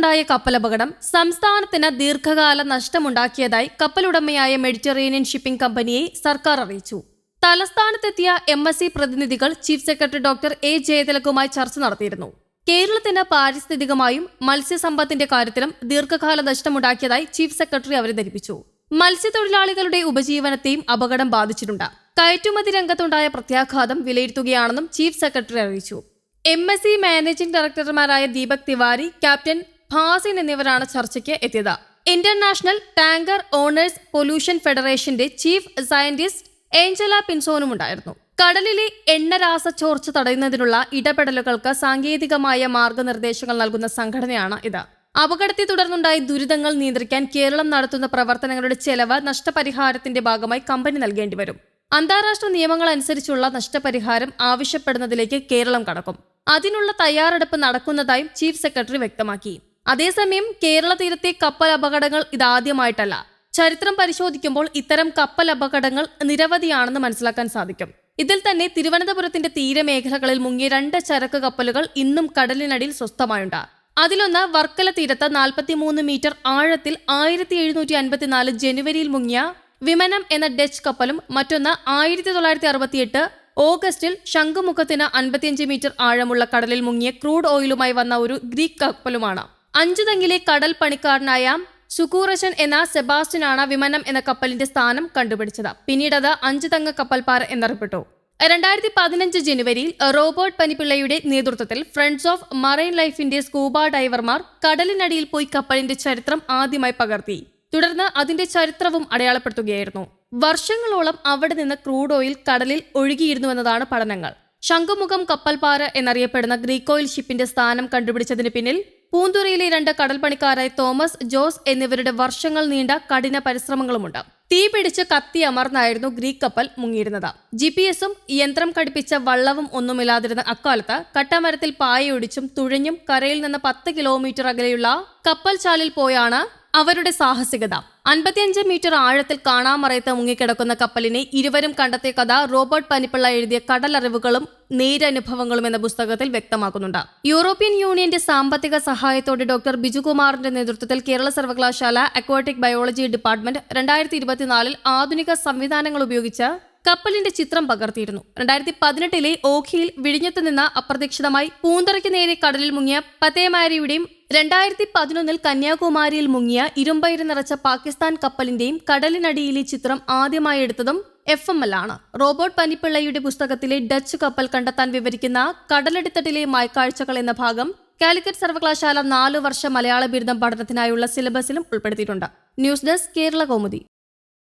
തീരത്തുണ്ടായ കപ്പലപകടം സംസ്ഥാനത്തിന് ദീർഘകാല നഷ്ടമുണ്ടാക്കിയതായി കപ്പലുടമയായ Mediterranean shipping കമ്പനിയെ സർക്കാർ അറിയിച്ചു. തലസ്ഥാനത്തെത്തിയ എം എസ് സി പ്രതിനിധികൾ ചീഫ് സെക്രട്ടറി ഡോക്ടർ എ ജയതിലകുമായി ചർച്ച നടത്തിയിരുന്നു. കേരളത്തിന് പാരിസ്ഥിതികമായും മത്സ്യസമ്പത്തിന്റെ കാര്യത്തിലും ദീർഘകാല നഷ്ടമുണ്ടാക്കിയതായി ചീഫ് സെക്രട്ടറി അവരെ ധരിപ്പിച്ചു മത്സ്യത്തൊഴിലാളികളുടെ ഉപജീവനത്തെയും അപകടം ബാധിച്ചിട്ടുണ്ട്. കയറ്റുമതി രംഗത്തുണ്ടായ പ്രത്യാഘാതം വിലയിരുത്തുകയാണെന്നും ചീഫ് സെക്രട്ടറി അറിയിച്ചു. എം എസ് സി മാനേജിംഗ് ഡയറക്ടർമാരായ ദീപക് തിവാരി ക്യാപ്റ്റൻ ഭാസിൻ എന്നിവരാണ് ചർച്ചയ്ക്ക് എത്തിയത്. ഇന്റർനാഷണൽ ടാങ്കർ ഓണേഴ്സ് പൊല്യൂഷൻ ഫെഡറേഷന്റെ ചീഫ് സയന്റിസ്റ്റ് ഏഞ്ചല പിൻസോനും ഉണ്ടായിരുന്നു കടലിലെ എണ്ണരാസ ചോർച്ച തടയുന്നതിനുള്ള ഇടപെടലുകൾക്ക് സാങ്കേതികമായ മാർഗനിർദ്ദേശങ്ങൾ നൽകുന്ന സംഘടനയാണ് ഇത്. അപകടത്തെ തുടർന്നുണ്ടായ ദുരിതങ്ങൾ നിയന്ത്രിക്കാൻ കേരളം നടത്തുന്ന പ്രവർത്തനങ്ങളുടെ ചെലവ് നഷ്ടപരിഹാരത്തിന്റെ ഭാഗമായി കമ്പനി നൽകേണ്ടി വരും. അന്താരാഷ്ട്ര നിയമങ്ങൾ അനുസരിച്ചുള്ള നഷ്ടപരിഹാരം ആവശ്യപ്പെടുന്നതിലേക്ക് കേരളം കടക്കും. അതിനുള്ള തയ്യാറെടുപ്പ് നടക്കുന്നതായും ചീഫ് സെക്രട്ടറി വ്യക്തമാക്കി. അതേസമയം കേരള തീരത്തെ കപ്പൽ അപകടങ്ങൾ ഇതാദ്യമായിട്ടല്ല. ചരിത്രം പരിശോധിക്കുമ്പോൾ ഇത്തരം കപ്പൽ അപകടങ്ങൾ നിരവധിയാണെന്ന് മനസ്സിലാക്കാൻ സാധിക്കും. ഇതിൽ തന്നെ തിരുവനന്തപുരത്തിന്റെ തീരമേഖലകളിൽ മുങ്ങിയ രണ്ട് ചരക്ക് കപ്പലുകൾ ഇന്നും കടലിനടിയിൽ സ്വസ്ഥമായുണ്ട്. അതിലൊന്ന് വർക്കല തീരത്ത് 43 മീറ്റർ ആഴത്തിൽ ആയിരത്തി എഴുന്നൂറ്റി അൻപത്തിനാല് ജനുവരിയിൽ മുങ്ങിയ വിമനം എന്ന ഡച്ച് കപ്പലും മറ്റൊന്ന് ആയിരത്തി തൊള്ളായിരത്തി അറുപത്തിയെട്ട് ഓഗസ്റ്റിൽ ശംഖുമുഖത്തിന് അൻപത്തിയഞ്ച് മീറ്റർ ആഴമുള്ള കടലിൽ മുങ്ങിയ ക്രൂഡ് ഓയിലുമായി വന്ന ഒരു ഗ്രീക്ക് കപ്പലുമാണ്. അഞ്ചുതെങ്ങിലെ കടൽ പണിക്കാരനായ സുക്കൂറശൻ എന്ന സെബാസ്റ്റ്യനാണ് വിമനം എന്ന കപ്പലിന്റെ സ്ഥാനം കണ്ടുപിടിച്ചത്. പിന്നീട് അത് അഞ്ചുതങ്ങ കപ്പൽപ്പാറ എന്നറിയപ്പെട്ടു. രണ്ടായിരത്തി പതിനഞ്ച് ജനുവരിയിൽ റോബോട്ട് പനിപ്പിള്ളയുടെ നേതൃത്വത്തിൽ ഫ്രണ്ട്സ് ഓഫ് മറൈൻ ലൈഫിന്റെ സ്കൂബ ഡൈവർമാർ കടലിനടിയിൽ പോയി കപ്പലിന്റെ ചരിത്രം ആദ്യമായി പകർത്തി. തുടർന്ന് അതിന്റെ ചരിത്രവും അടയാളപ്പെടുത്തുകയായിരുന്നു. വർഷങ്ങളോളം അവിടെ നിന്ന് ക്രൂഡ് ഓയിൽ കടലിൽ ഒഴുകിയിരുന്നുവെന്നതാണ് പഠനങ്ങൾ. ശംഖുമുഖം കപ്പൽപ്പാറ എന്നറിയപ്പെടുന്ന ഗ്രീക്കോയിൽ ഷിപ്പിന്റെ സ്ഥാനം കണ്ടുപിടിച്ചതിന് പിന്നിൽ പൂന്തുറയിലെ രണ്ട് കടൽപ്പണിക്കാരായ തോമസ് ജോസ് എന്നിവരുടെ വർഷങ്ങൾ നീണ്ട കഠിന പരിശ്രമങ്ങളുമുണ്ട്. തീ പിടിച്ച് കത്തി അമർന്നായിരുന്നു ഗ്രീക്ക് കപ്പൽ മുങ്ങിയിരുന്നത്. ജി പി എസും യന്ത്രം ഘടിപ്പിച്ച വള്ളവും ഒന്നുമില്ലാതിരുന്ന അക്കാലത്ത് കട്ടമരത്തിൽ പായയൊടിച്ചും തുഴഞ്ഞും കരയിൽ നിന്ന് പത്ത് കിലോമീറ്റർ അകലെയുള്ള കപ്പൽ ചാലിൽ പോയാണ് അവരുടെ സാഹസികത. അൻപത്തിയഞ്ച് മീറ്റർ ആഴത്തിൽ കാണാമറയത്ത് മുങ്ങിക്കിടക്കുന്ന കപ്പലിനെ ഇരുവരും കണ്ടെത്തിയ കഥ റോബർട്ട് പനിപ്പിള്ള എഴുതിയ കടലറിവുകളും നേരനുഭവങ്ങളും എന്ന പുസ്തകത്തിൽ വ്യക്തമാക്കുന്നുണ്ട്. യൂറോപ്യൻ യൂണിയന്റെ സാമ്പത്തിക സഹായത്തോടെ ഡോക്ടർ ബിജുകുമാറിന്റെ നേതൃത്വത്തിൽ കേരള സർവകലാശാല അക്വാട്ടിക് ബയോളജി ഡിപ്പാർട്ട്മെന്റ് രണ്ടായിരത്തി ഇരുപത്തിനാലിൽ ആധുനിക സംവിധാനങ്ങൾ ഉപയോഗിച്ച് കപ്പലിന്റെ ചിത്രം പകർത്തിയിരുന്നു. രണ്ടായിരത്തി പതിനെട്ടിലെ ഓഖിയിൽ വിഴിഞ്ഞത്ത് നിന്ന് അപ്രതീക്ഷിതമായി പൂന്തറയ്ക്ക് നേരെ കടലിൽ മുങ്ങിയ പതേമാരിയുടെയും രണ്ടായിരത്തി പതിനൊന്നിൽ കന്യാകുമാരിയിൽ മുങ്ങിയ ഇരുമ്പയിര് നിറച്ച പാകിസ്ഥാൻ കപ്പലിന്റെയും കടലിനടിയിലെ ചിത്രം ആദ്യമായി എടുത്തതും എഫ് എം എൽ ആണ്. റോബോട്ട് പനിപ്പിള്ളയുടെ പുസ്തകത്തിലെ ഡച്ച് കപ്പൽ കണ്ടെത്താൻ വിവരിക്കുന്ന കടലടിത്തട്ടിലെ മായ്ക്കാഴ്ചകൾ എന്ന ഭാഗം കാലിക്കറ്റ് സർവകലാശാല നാലു വർഷ മലയാള ബിരുദം പഠനത്തിനായുള്ള സിലബസിലും ഉൾപ്പെടുത്തിയിട്ടുണ്ട്. News desk Kerala Kaumudi